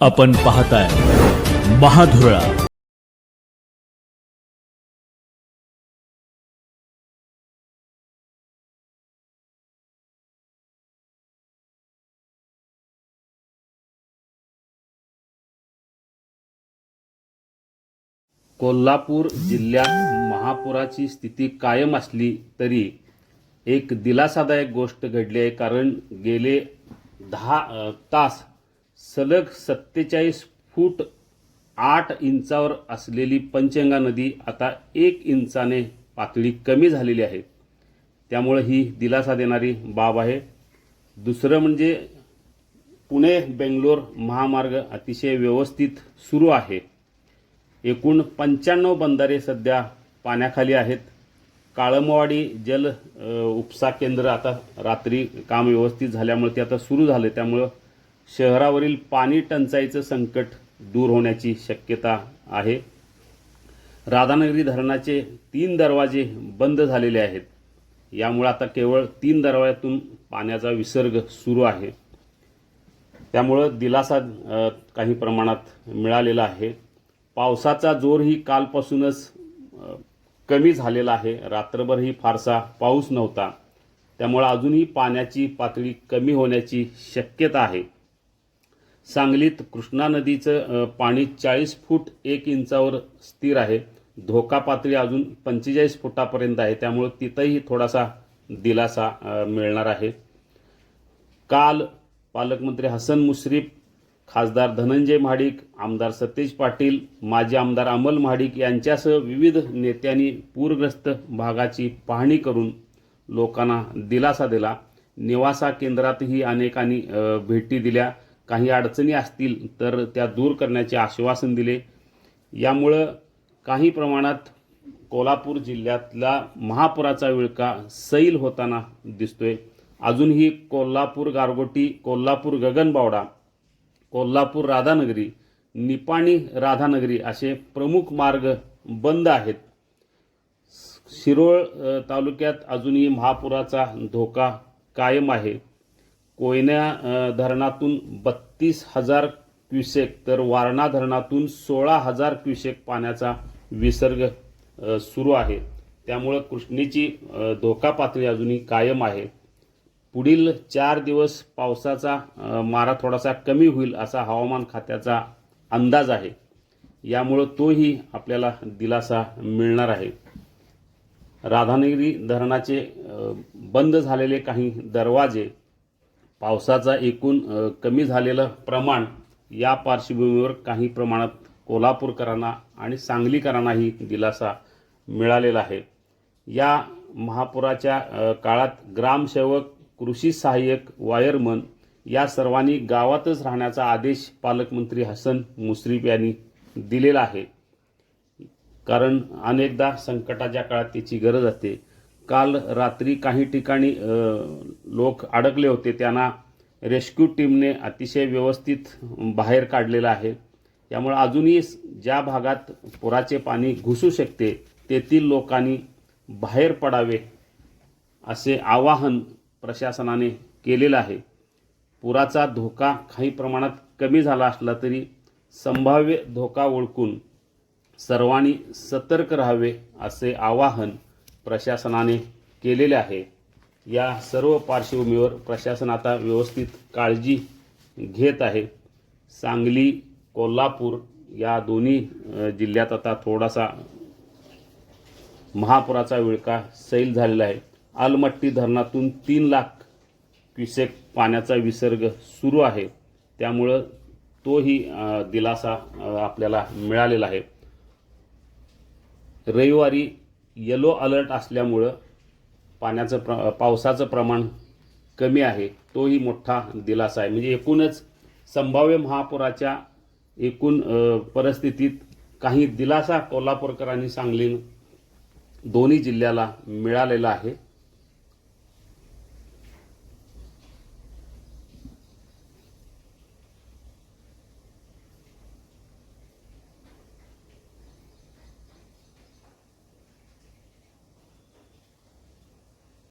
आपण पाहताय महाधुरळा. कोल्हापूर जिल्ह्यात महापुराची स्थिती कायम असली तरी एक दिलासादायक गोष्ट घडली आहे. कारण गेले दहा तास सलग सत्तेचाळीस फूट आठ इंचावर असलेली पंचगंगा नदी आता एक इंचाने पातळी कमी झालेली आहे. त्यामुळे ही दिलासा देणारी बाब आहे. दुसरं म्हणजे पुणे बेंगलोर महामार्ग अतिशय व्यवस्थित सुरू आहे. एकूण पंच्याण्णव बंधारे सध्या पाण्याखाली आहेत. काळमवाडी जल उपसा केंद्र आता रात्री काम व्यवस्थित झाल्यामुळे ते आता सुरू झालं. त्यामुळं शहरावरील पाणी टंचाईचं संकट दूर होण्याची शक्यता आहे. राधानगरी धरणाचे तीन दरवाजे बंद झालेले आहेत. यामुळे आता केवळ तीन दरवाज्यातून पाण्याचा विसर्ग सुरू आहे. त्यामुळं दिलासा काही प्रमाणात मिळालेला आहे. पावसाचा जोरही कालपासूनच कमी झालेला आहे. रात्रभरही फारसा पाऊस नव्हता. त्यामुळं अजूनही पाण्याची पातळी कमी होण्याची शक्यता आहे. सांगलीत कृष्णा नदीचं पाणी चाळीस फूट एक इंचावर स्थिर आहे. धोका पातळी अजून पंचेचाळीस फुटापर्यंत आहे. त्यामुळं तिथंही थोडासा दिलासा मिळणार आहे. काल पालकमंत्री हसन मुश्रीफ खासदार धनंजय महाडिक आमदार सतेज पाटील माजी आमदार अमल महाडिक यांच्यासह विविध नेत्यांनी पूरग्रस्त भागाची पाहणी करून लोकांना दिलासा दिला. निवासा केंद्रातही अनेकांनी भेटी दिल्या. काही अडचणी असतील तर त्या दूर करण्याचे आश्वासन दिले. यामुळं काही प्रमाणात कोल्हापूर जिल्ह्यातला महापुराचा विळका सैल होताना दिसतोय. अजूनही कोल्हापूर गारगोटी कोल्हापूर गगनबावडा कोल्हापूर राधानगरी निपाणी राधानगरी असे प्रमुख मार्ग बंद आहेत. शिरोळ तालुक्यात अजूनही महापुराचा धोका कायम आहे. कोयना धरणातून बत्तीस हजार क्युसेक तर वारणा धरणातून सोळा हजार क्युसेक पाण्याचा विसर्ग सुरू आहे. त्यामुळं कृष्णेची धोका पातळी अजूनही कायम आहे. पुढील चार दिवस पावसाचा मारा थोडासा कमी होईल असा हवामान खात्याचा अंदाज आहे. यामुळं तोही आपल्याला दिलासा मिळणार आहे. राधानगरी धरणाचे बंद झालेले काही दरवाजे पावसाचा एकूण कमी झालेलं प्रमाण या पार्श्वभूमीवर काही प्रमाणात कोल्हापूरकरांना आणि सांगलीकरांनाही दिलासा मिळालेला आहे. या महापुराच्या काळात ग्रामसेवक कृषी सहाय्यक वायरमन या सर्वांनी गावातच राहण्याचा आदेश पालकमंत्री हसन मुश्रीफ यांनी दिलेला आहे. कारण अनेकदा संकटाच्या काळात त्याची गरज असते. काल रात्री काही ठिकाणी लोक अडकले होते. त्यांना रेस्क्यू टीमने अतिशय व्यवस्थित बाहेर काढलेलं आहे. त्यामुळे अजूनही ज्या भागात पुराचे पाणी घुसू शकते तेथील लोकांनी बाहेर पडावे असे आवाहन प्रशासनाने केलेलं आहे. पुराचा धोका काही प्रमाणात कमी झाला असला तरी संभाव्य धोका ओळखून सर्वांनी सतर्क राहावे असे आवाहन प्रशासनाने केलेले आहे. या सर्व पार्श्वभूमीवर प्रशासन आता व्यवस्थित काळजी घेत आहे. सांगली कोल्हापूर या दोन्ही जिल्ह्यात आता थोडासा महापुराचा विळका सैल झालेला आहे. अलमट्टी धरणातून तीन लाख क्युसेक पाण्याचा विसर्ग सुरू आहे. त्यामुळं तोही दिलासा आपल्याला मिळालेला आहे. रविवारी येलो अलर्ट असल्यामुळं पाण्याचं प्र पावसाचं प्रमाण कमी आहे. तोही मोठा दिलासा आहे. म्हणजे एकूणच संभाव्य महापुराच्या एकूण परिस्थितीत काही दिलासा कोल्हापूरकरांनी सांगली दोन्ही जिल्ह्याला मिळालेला आहे.